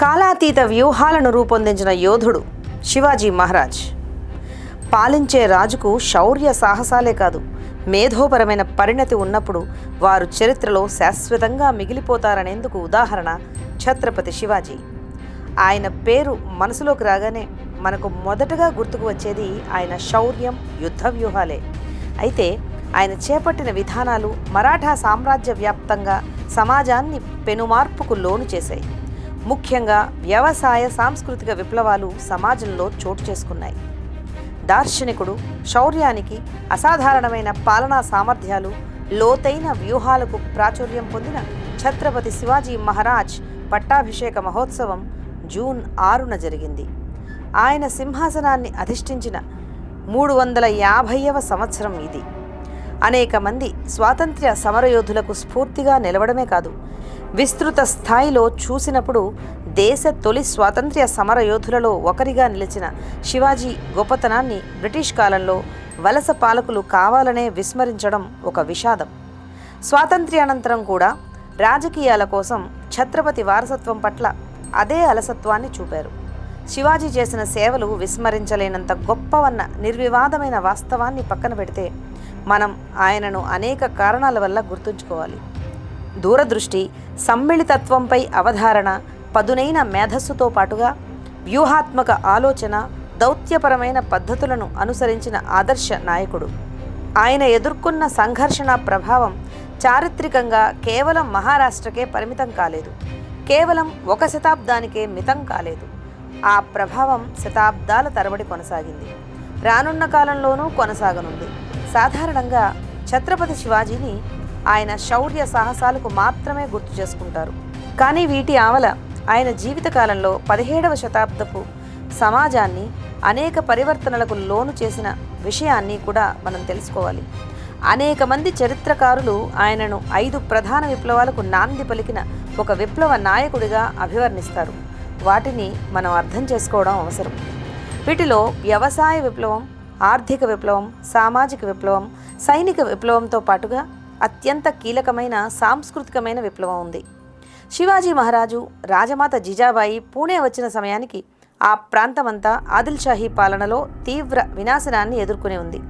కాలాతీత వ్యూహాలను రూపొందించిన యోధుడు శివాజీ మహారాజ్. పాలించే రాజుకు శౌర్య సాహసాలే కాదు మేధోపరమైన పరిణతి ఉన్నప్పుడు వారు చరిత్రలో శాశ్వతంగా మిగిలిపోతారనేందుకు ఉదాహరణ ఛత్రపతి శివాజీ. ఆయన పేరు మనసులోకి రాగానే మనకు మొదటగా గుర్తుకు వచ్చేది ఆయన శౌర్యం యుద్ధ వ్యూహాలే. అయితే ఆయన చేపట్టిన విధానాలు మరాఠా సామ్రాజ్య వ్యాప్తంగా సమాజాన్ని పెనుమార్పుకు లోను చేశాయి. ముఖ్యంగా వ్యవసాయ సాంస్కృతిక విప్లవాలు సమాజంలో చోటు చేసుకున్నాయి. దార్శనికుడు శౌర్యానికి అసాధారణమైన పాలనా సామర్థ్యాలు లోతైన వ్యూహాలకు ప్రాచుర్యం పొందిన ఛత్రపతి శివాజీ మహారాజ్ పట్టాభిషేక మహోత్సవం జూన్ ఆరున జరిగింది. ఆయన సింహాసనాన్ని అధిష్ఠించిన మూడు వందల యాభైవ సంవత్సరం ఇది. అనేక మంది స్వాతంత్ర్య సమరయోధులకు స్ఫూర్తిగా నిలవడమే కాదు విస్తృత స్థాయిలో చూసినప్పుడు దేశ తొలి స్వాతంత్ర్య సమరయోధులలో ఒకరిగా నిలిచిన శివాజీ గొప్పతనాన్ని బ్రిటిష్ కాలంలో వలస పాలకులు కావాలనే విస్మరించడం ఒక విషాదం. స్వాతంత్ర్యానంతరం కూడా రాజకీయాల కోసం ఛత్రపతి వారసత్వం పట్ల అదే అలసత్వాన్ని చూపారు. శివాజీ చేసిన సేవలు విస్మరించలేనంత గొప్పవన్న నిర్వివాదమైన వాస్తవాన్ని పక్కన పెడితే మనం ఆయనను అనేక కారణాల వల్ల గుర్తుంచుకోవాలి. దూరదృష్టి సమ్మిళితత్వంపై అవధారణ పదునైన మేధస్సుతో పాటుగా వ్యూహాత్మక ఆలోచన దౌత్యపరమైన పద్ధతులను అనుసరించిన ఆదర్శ నాయకుడు. ఆయన ఎదుర్కొన్న సంఘర్షణ ప్రభావం చారిత్రకంగా కేవలం మహారాష్ట్రకే పరిమితం కాలేదు. కేవలం ఒక శతాబ్దానికే మితం కాలేదు. ఆ ప్రభావం శతాబ్దాల తరబడి కొనసాగింది. రానున్న కాలంలోనూ కొనసాగనుంది. సాధారణంగా ఛత్రపతి శివాజీని ఆయన శౌర్య సాహసాలకు మాత్రమే గుర్తు చేసుకుంటారు. కానీ వీటి ఆవల ఆయన జీవితకాలంలో పదిహేడవ శతాబ్దపు సమాజాన్ని అనేక పరివర్తనలకు లోను చేసిన విషయాన్ని కూడా మనం తెలుసుకోవాలి. అనేక మంది చరిత్రకారులు ఆయనను ఐదు ప్రధాన విప్లవాలకు నాంది పలికిన ఒక విప్లవ నాయకుడిగా అభివర్ణిస్తారు. వాటిని మనం అర్థం చేసుకోవడం అవసరం. వీటిలో వ్యవసాయ విప్లవం ఆర్థిక విప్లవం సామాజిక విప్లవం సైనిక విప్లవంతో పాటుగా అత్యంత కీలకమైన సాంస్కృతికమైన విప్లవం ఉంది. శివాజీ మహారాజు రాజమాత జిజాబాయి పూణే వచ్చిన సమయానికి ఆ ప్రాంతమంతా ఆదిల్ షాహీ పాలనలో తీవ్ర వినాశనాన్ని ఎదుర్కొని ఉంది.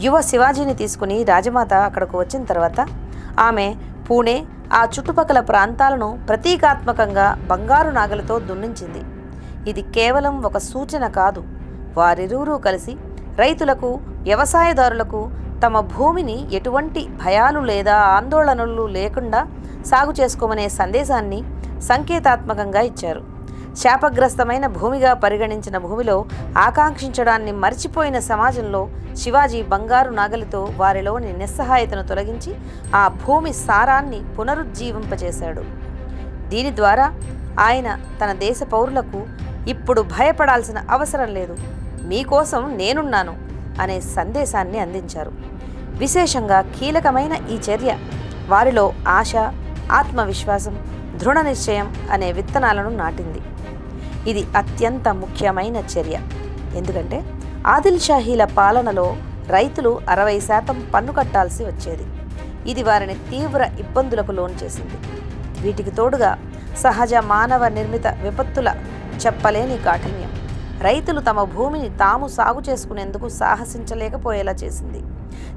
యువ శివాజీని తీసుకుని రాజమాత అక్కడకు వచ్చిన తర్వాత ఆమె పూణే ఆ చుట్టుపక్కల ప్రాంతాలను ప్రతీకాత్మకంగా బంగారు నాగలతో దున్నించింది. ఇది కేవలం ఒక సూచన కాదు. వారిరువురూ కలిసి రైతులకు వ్యవసాయదారులకు తమ భూమిని ఎటువంటి భయాలు లేదా ఆందోళనలు లేకుండా సాగు చేసుకోమనే సందేశాన్ని సంకేతాత్మకంగా ఇచ్చారు. శాపగ్రస్తమైన భూమిగా పరిగణించిన భూమిలో ఆకాంక్షించడాన్ని మర్చిపోయిన సమాజంలో శివాజీ బంగారు నాగలితో వారిలోని నిస్సహాయతను తొలగించి ఆ భూమి సారాన్ని పునరుజ్జీవింపచేశాడు దీని ద్వారా ఆయన తన దేశ పౌరులకు ఇప్పుడు భయపడాల్సిన అవసరం లేదు మీకోసం నేనున్నాను అనే సందేశాన్ని అందించారు. విశేషంగా కీలకమైన ఈ చర్య. వారిలో ఆశ ఆత్మవిశ్వాసం దృఢ నిశ్చయం అనే విత్తనాలను నాటింది. ఇది అత్యంత ముఖ్యమైన చర్య. ఎందుకంటే ఆదిల్షాహీల పాలనలో రైతులు అరవై శాతం పన్ను కట్టాల్సి వచ్చేది. ఇది వారిని తీవ్ర ఇబ్బందులకు లోన్ చేసింది. వీటికి తోడుగా సహజ మానవ నిర్మిత విపత్తుల చెప్పలేని కాఠిన్యం. రైతులు తమ భూమిని తాము సాగు చేసుకునేందుకు సాహసించలేకపోయేలా చేసింది.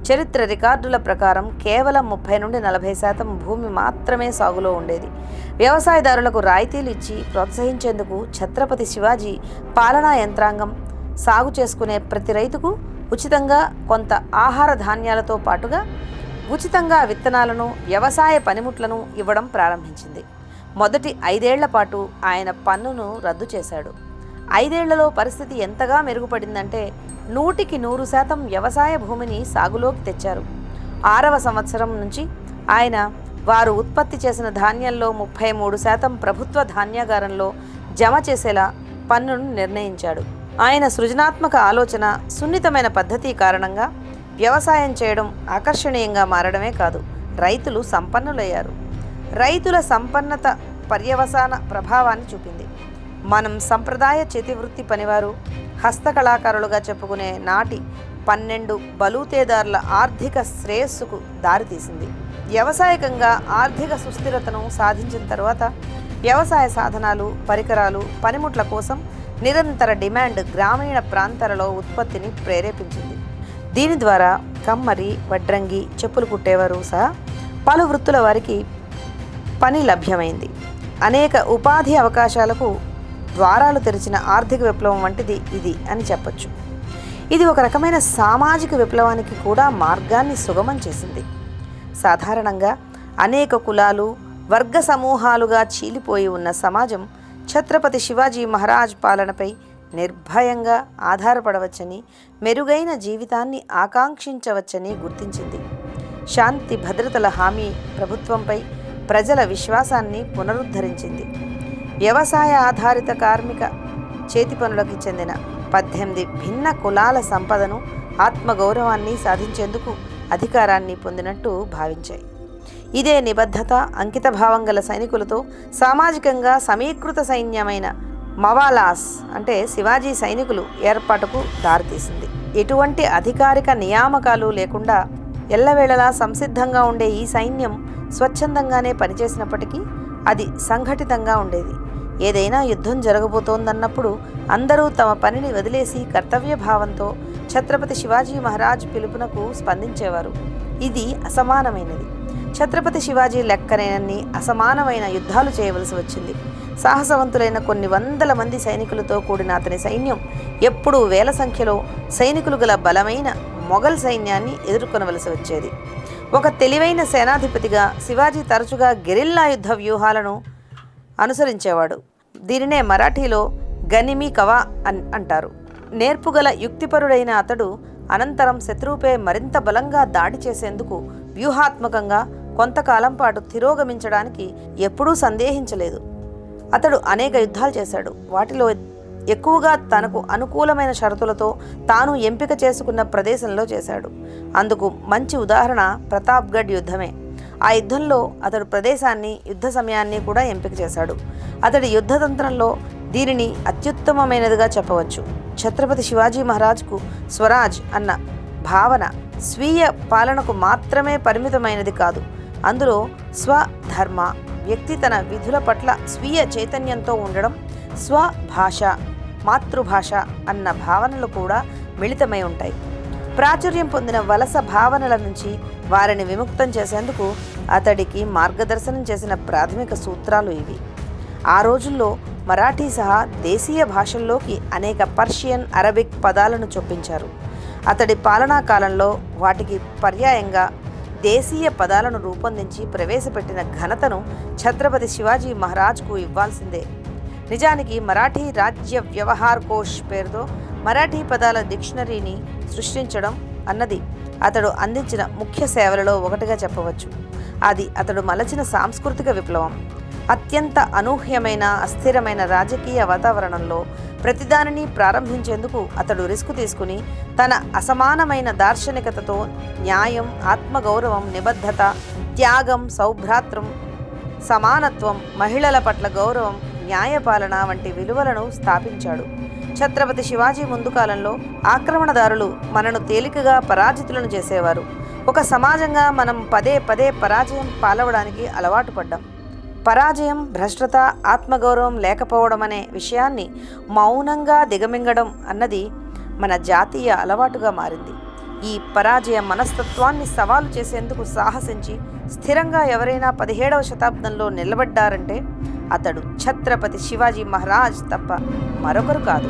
చరిత్ర రికార్డుల ప్రకారం కేవలం ముప్పై నుండి నలభై శాతం భూమి మాత్రమే సాగులో ఉండేది. వ్యవసాయదారులకు రాయితీలు ఇచ్చి ప్రోత్సహించేందుకు ఛత్రపతి శివాజీ పాలనా యంత్రాంగం సాగు చేసుకునే ప్రతి రైతుకు ఉచితంగా కొంత ఆహార ధాన్యాలతో పాటుగా ఉచితంగా విత్తనాలను వ్యవసాయ పనిముట్లను ఇవ్వడం ప్రారంభించింది. మొదటి ఐదేళ్ళ పాటు ఆయన పన్నును రద్దు చేశాడు. ఐదేళ్ళలో పరిస్థితి ఎంతగా మెరుగుపడిందంటే నూటికి నూరు శాతం వ్యవసాయ భూమిని సాగులోకి తెచ్చారు. ఆరవ సంవత్సరం నుంచి ఆయన వారు ఉత్పత్తి చేసిన ధాన్యంలో ముప్పై మూడు శాతం ప్రభుత్వ ధాన్యాగారంలో జమ చేసేలా పన్నును నిర్ణయించాడు. ఆయన సృజనాత్మక ఆలోచన సున్నితమైన పద్ధతి కారణంగా వ్యవసాయం చేయడం ఆకర్షణీయంగా మారడమే కాదు రైతులు సంపన్నులయ్యారు. రైతుల సంపన్నత పర్యవసాన ప్రభావాన్ని చూపింది. మనం సంప్రదాయ చేతివృత్తి పనివారు హస్తకళాకారులుగా చెప్పుకునే నాటి పన్నెండు బలూతేదారుల ఆర్థిక శ్రేయస్సుకు దారితీసింది. వ్యవసాయకంగా ఆర్థిక సుస్థిరతను సాధించిన తర్వాత వ్యవసాయ సాధనాలు పరికరాలు పనిముట్ల కోసం నిరంతర డిమాండ్ గ్రామీణ ప్రాంతాలలో ఉత్పత్తిని ప్రేరేపించింది. దీని ద్వారా కమ్మరి వడ్రంగి చెప్పులు కుట్టేవారు సహా పలు వృత్తుల వారికి పని లభ్యమైంది. అనేక ఉపాధి అవకాశాలకు ద్వారాలు తెరిచిన ఆర్థిక విప్లవం వంటిది ఇది అని చెప్పొచ్చు. ఇది ఒక రకమైన సామాజిక విప్లవానికి కూడా మార్గాన్ని సుగమం చేసింది. సాధారణంగా అనేక కులాలు వర్గ సమూహాలుగా చీలిపోయి ఉన్న సమాజం ఛత్రపతి శివాజీ మహారాజ్ పాలనపై నిర్భయంగా ఆధారపడవచ్చని మెరుగైన జీవితాన్ని ఆకాంక్షించవచ్చని గుర్తించింది. శాంతి భద్రతల హామీ ప్రభుత్వంపై ప్రజల విశ్వాసాన్ని పునరుద్ధరించింది. వ్యవసాయ ఆధారిత కార్మిక చేతి పనులకి చెందిన పద్దెనిమిది భిన్న కులాల సంపదను ఆత్మగౌరవాన్ని సాధించేందుకు అధికారాన్ని పొందినట్టు భావించాయి. ఇదే నిబద్ధత అంకితభావం గల సైనికులతో సామాజికంగా సమీకృత సైన్యమైన మవాలాస్ అంటే శివాజీ సైనికులు ఏర్పాటుకు దారితీసింది. ఎటువంటి అధికారిక నియామకాలు లేకుండా ఎల్లవేళలా సంసిద్ధంగా ఉండే ఈ సైన్యం స్వచ్ఛందంగానే పనిచేసినప్పటికీ అది సంఘటితంగా ఉండేది. ఏదైనా యుద్ధం జరగబోతోందన్నప్పుడు అందరూ తమ పనిని వదిలేసి కర్తవ్య భావంతో ఛత్రపతి శివాజీ మహారాజ్ పిలుపునకు స్పందించేవారు. ఇది అసమానమైనది. ఛత్రపతి శివాజీ లెక్కనేనన్ని అసమానమైన యుద్ధాలు చేయవలసి వచ్చింది. సాహసవంతులైన కొన్ని వందల మంది సైనికులతో కూడిన అతని సైన్యం ఎప్పుడూ వేల సంఖ్యలో సైనికులు గల బలమైన మొఘల్ సైన్యాన్ని ఎదుర్కొనవలసి వచ్చేది. ఒక తెలివైన సేనాధిపతిగా శివాజీ తరచుగా గెరిల్లా యుద్ధ వ్యూహాలను అనుసరించేవాడు. దీనినే మరాఠీలో గనిమి కవా అన్ అంటారు. నేర్పుగల యుక్తిపరుడైన అతడు అనంతరం శత్రువుపై మరింత బలంగా దాడి చేసేందుకు వ్యూహాత్మకంగా కొంతకాలం పాటు తిరోగమించడానికి ఎప్పుడూ సందేహించలేదు. అతడు అనేక యుద్ధాలు చేశాడు. వాటిలో ఎక్కువగా తనకు అనుకూలమైన షరతులతో తాను ఎంపిక చేసుకున్న ప్రదేశంలో చేశాడు. అందుకు మంచి ఉదాహరణ ప్రతాప్గఢ్ యుద్ధమే. ఆ యుద్ధంలో అతడు ప్రదేశాన్ని యుద్ధ సమయాన్ని కూడా ఎంపిక చేశాడు. అతడి యుద్ధతంత్రంలో దీనిని అత్యుత్తమమైనదిగా చెప్పవచ్చు. ఛత్రపతి శివాజీ మహారాజ్కు స్వరాజ్ అన్న భావన స్వీయ పాలనకు మాత్రమే పరిమితమైనది కాదు. అందులో స్వధర్మ వ్యక్తి తన విధుల పట్ల స్వీయ చైతన్యంతో ఉండడం స్వభాష మాతృభాష అన్న భావనలు కూడా మిళితమై ఉంటాయి. ప్రాచుర్యం పొందిన వలస భావనల నుంచి వారిని విముక్తం చేసేందుకు అతడికి మార్గదర్శనం చేసిన ప్రాథమిక సూత్రాలు ఇవి. ఆ రోజుల్లో మరాఠీ సహా దేశీయ భాషల్లోకి అనేక పర్షియన్ అరబిక్ పదాలను చొప్పించారు. అతడి పాలనా కాలంలో వాటికి పర్యాయంగా దేశీయ పదాలను రూపొందించి ప్రవేశపెట్టిన ఘనతను ఛత్రపతి శివాజీ మహారాజ్కు ఇవ్వాల్సిందే. నిజానికి మరాఠీ రాజ్య వ్యవహార్ కోష్ పేరుతో మరాఠీ పదాల డిక్షనరీని సృష్టించడం అన్నది అతడు అందించిన ముఖ్య సేవలలో ఒకటిగా చెప్పవచ్చు. అది అతడు మలచిన సాంస్కృతిక విప్లవం. అత్యంత అనూహ్యమైన అస్థిరమైన రాజకీయ వాతావరణంలో ప్రతిదానిని ప్రారంభించేందుకు అతడు రిస్క్ తీసుకుని తన అసమానమైన దార్శనికతతో న్యాయం ఆత్మగౌరవం నిబద్ధత త్యాగం సౌభ్రాత్రం సమానత్వం మహిళల పట్ల గౌరవం న్యాయపాలన వంటి విలువలను స్థాపించాడు. ఛత్రపతి శివాజీ ముందు కాలంలో ఆక్రమణదారులు మనను తేలికగా పరాజితులను చేసేవారు. ఒక సమాజంగా మనం పదే పదే పరాజయం పాలవడానికి అలవాటు పడ్డాం. పరాజయం భ్రష్టత ఆత్మగౌరవం లేకపోవడం అనే విషయాన్ని మౌనంగా దిగమింగడం అన్నది మన జాతీయ అలవాటుగా మారింది. ఈ పరాజయ మనస్తత్వాన్ని సవాలు చేసేందుకు సాహసించి స్థిరంగా ఎవరైనా పదిహేడవ శతాబ్దంలో నిలబడ్డారంటే అతడు ఛత్రపతి శివాజీ మహారాజ్ తప్ప మరొకరు కాదు.